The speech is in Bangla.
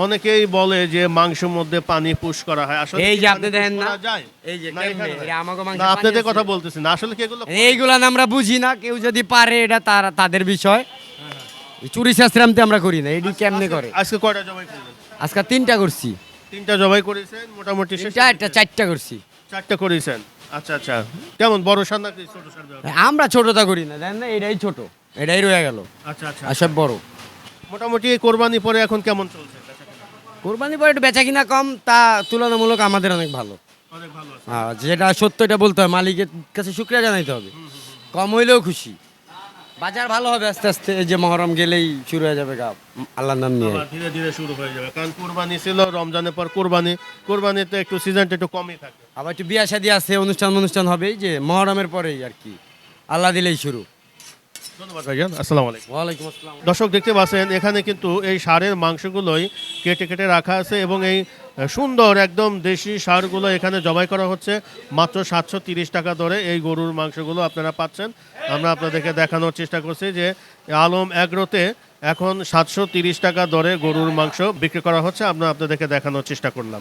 অনেকেই বলে যে মাংসের মধ্যে পানি পুশ করা হয়। আসলে এই যে আপনি দেখেন না? এই যে না, হয়? আমাকে মাংসে না পানি আপনাদের কথা বলতেছি না। আসলে কি এগুলো এইগুলা না আমরা বুঝি না। কেউ যদি পারে এটা তার তাদের বিষয়। চুরি শাস্ত্রামতে আমরা করি না। এটি কেমনে করে? আজকে কয়টা জবাই করলেন? আজকে তিনটা করছি। তিনটা জবাই করেছেন মোটামুটি চারটা চারটা করছি। চারটা করেছেন? আচ্ছা আচ্ছা। কেমন বড় সার নাকি ছোট সার ব্যবহার? আমরা ছোটটা করি না। দেন না এটাই ছোট। এটাই রয়ে গেল। আচ্ছা আচ্ছা। সব বড়। মোটামুটি কোরবানি পরে এখন কেমন চলছে? কোরবানি পরে একটু বেচা কিনা কম তা তুলনামূলক আমাদের অনেক ভালো। হ্যাঁ, যেটা সত্য এটা বলতে হবে মালিকের কাছে শুক্রিয়া জানাইতে হবে। কম হইলেও খুশি। বাজার ভালো হবে আস্তে আস্তে এই যে মহরম গেলেই শুরু হয়ে যাবে গা আল্লাহর নাম নিয়ে। ধীরে ধীরে শুরু হয়ে যাবে কারণ কোরবানি ছিল রমজানের পর কোরবানি কোরবানিতে একটু সিজনটা একটু কমই থাকে। আবার একটু বিয়া শাদি আছে অনুষ্ঠান অনুষ্ঠান হবে যে মহরমের পরেই আর কি। আল্লাহ দিলেই শুরু। ধন্যবাদ ভাইজান আসসালামু আলাইকুম। ওয়ালাইকুম আসসালাম। দর্শক দেখতে পাচ্ছেন এখানে কিন্তু এই সারের মাংসগুলোই কেটে কেটে রাখা আছে এবং এই সুন্দর একদম দেশি সারগুলো এখানে জবাই করা হচ্ছে। মাত্র সাতশো তিরিশ টাকা দরে এই গরুর মাংসগুলো আপনারা পাচ্ছেন। আমরা আপনাদেরকে দেখানোর চেষ্টা করছি যে আলম অ্যাগ্রোতে এখন সাতশো তিরিশ টাকা দরে গরুর মাংস বিক্রি করা হচ্ছে। আমরা আপনাদেরকে দেখানোর চেষ্টা করলাম।